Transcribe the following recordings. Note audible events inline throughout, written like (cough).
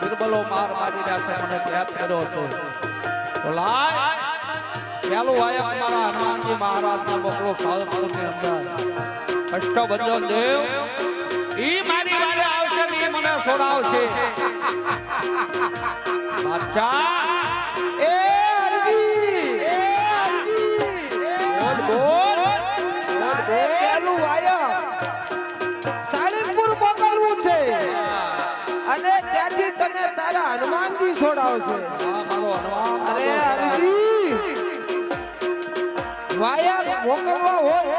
બિરબલો માર મારી મને કેદ કર્યો છે તો મારા હનુમાનજી મહારાજના બકરો અંદર. અષ્ટભંજન દેવ, ઈ મારી વારે આવશે ને મને બાદશાહ હનુમાનજી છોડાવશે. અરે હરજી વાયા મોકલવા હોય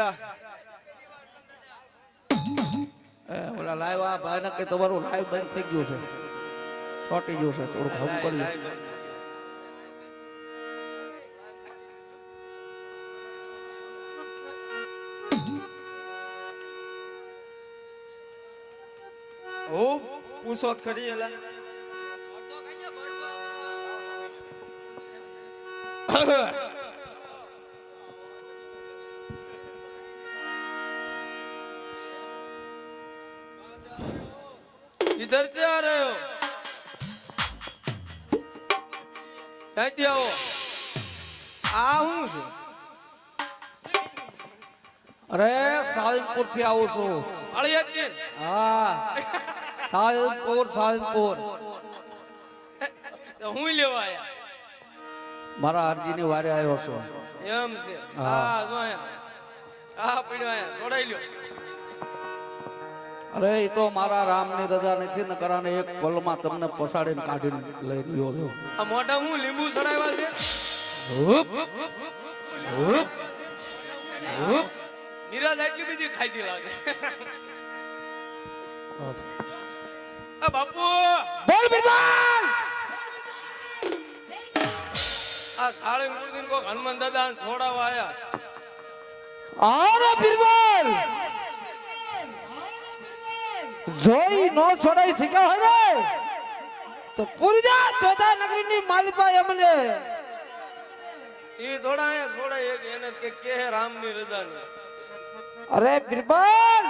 દાદા. ઓલા લાઈવ આ ભાઈ કે તમારું લાઈવ બંધ થઈ ગયું છે. ચોટી ગયું છે થોડુંક હમ કર્યું હું પૂછો ખરી એલા. (laughs) इधर से आ रहे हो ક્યાંથી આવો આ હું છે અરે સાળંગપુર થી આવું છું અળિયાદીન હા સાળંગપુર સાળંગપુર તો હું લેવા આયા મારા હરજીની વારે આવ્યો છું એમ છે હા. હા જો આયા આ પડ્યો આયા છોડાઈ લ્યો અરે એ તો મારા રામની રજા નથી ને કરાને એક પલમાં તમને પસાડીને કાઢીને લઈ ગયો છું. આ મોઢા હું લીંબુ ચડાવ્યા છે? હુપ, હુપ, હુપ. નિરાજ આટલી બધી ખાઈ લાગે. આ બાપુ! બોલ બિરબલ! આ સાળંગપુરથી કોક હનુમાન દાદા છોડાવા આયા. આરે બિરબલ! જોઈ નો છોડાઈ શીખ્યા હોય ને? તો પૂરી જા ચોથા નગરી ની માલિપા એમને એ થોડા છોડાય એક એને કે કે રામની રજા ની અરે બિરબલ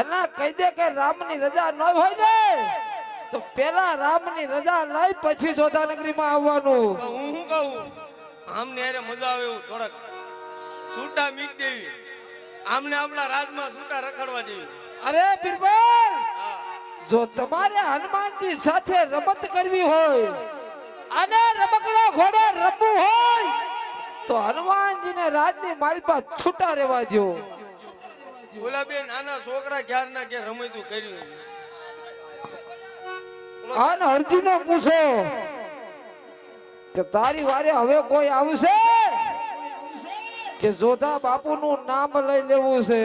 એના કહી દે કે રામની રજા ન હોય ને તો પેલા રામની રજા લઈ પછી ચોથા નગરી માં આવવાનું હું શું કહું? આમને અરે મજા આવે એવું થોડાક. છૂટા મીક દેવી. આમને આપણા રાજમાં છૂટા રખડવા દેવી. અરે બિરબલ જો તમારે હનુમાનજી સાથે રમત કરવી હોય અને રમકડા ઘોડે રમવું હોય તો હનુમાનજીને રાજની માલપા છૂટા રહેવા દો ઓલા બે નાના છોકરા ક્યારના ક્યાં રમતું કર્યું? અને અર્જુને પૂછો કે તારી વારે હવે કોઈ આવશે? કે જોધા બાપુનું નામ લઈ લેવું છે?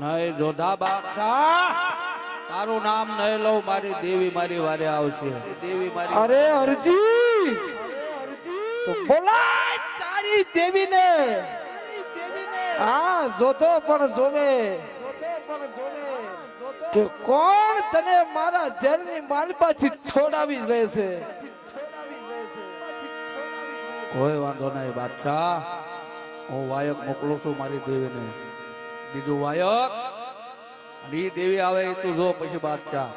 નહીં જોધા બાદશાહ તારું નામ નહીં લઉં મારી દેવી મારી વારે આવશે. દેવી મારી અરે અરજી! તો તારી દેવીને. હા જોતો પણ જોવે. કે કોણ તને મારા જેલની માલપાથી છોડાવી રહેશે કોઈ વાંધો નહીં બાદશાહ હું વાયક મોકલું છું મારી દેવીને. બીજું વાયક. અને દેવી આવે એ તું જો પછી બાદશાહ.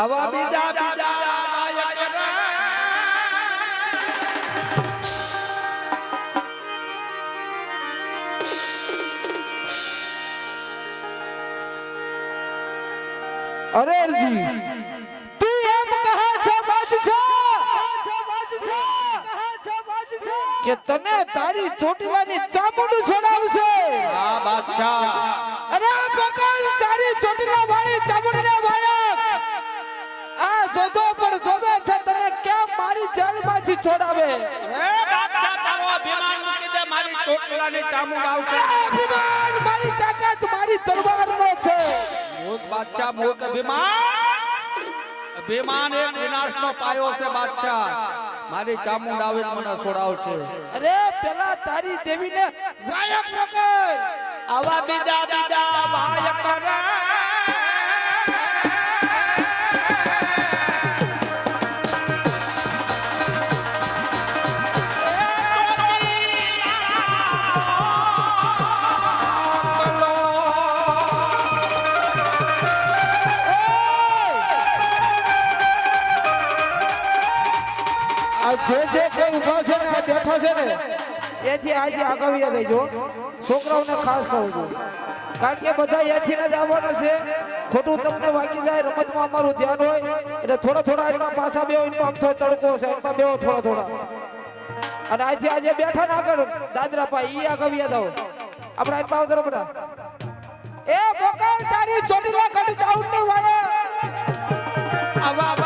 આવા બીજા બીજા વાયક કે તને તારી ચોટીલાની ચામુંડ છોડાવશે. આ બાદશાહ. અરે બકલ તારી ચોટીલા વાળી ચામુંડને વાયક. આ જોધો પણ જોવે છે તને કેમ મારી જેલમાંથી છોડાવે. અરે બાદશાહ તારો અભિમાન મૂકી દે મારી ચોટીલાની ચામુંડ આવશે. અભિમાન મારી તાકાત મારી તલવારનો છે. મોક બાદશાહ મોક અભિમાન. અભિમાન એક વિનાશનો પાયો છે બાદશાહ. મારી ચામુંડ આવીને મને છોડાવશે અરે પેલા તારી દેવીને વાયક પકડ આવા બીજા બીજા વાયક રે. છે ને? એથી આજે આગળ દેજો છોકરાઓને ખાસ કહું છું. કારણ કે બધા એથી જ આવવાના છે. ખોટું તમને વાગી જાય, રમતમાં અમારું ધ્યાન હોય, એટલે થોડા થોડા એમાં પાછા બે એમાં આમ થોડો તડકો છે એમાં બેવો થોડા થોડા. અને આજે આજે બેઠા ના કર દાદરા પા ઈ આગળ દો આપણે એમાં આવતો બધા. એ બોકલ, તારી ચોટીલા કડી જાઉં ને વાળા આ બાબા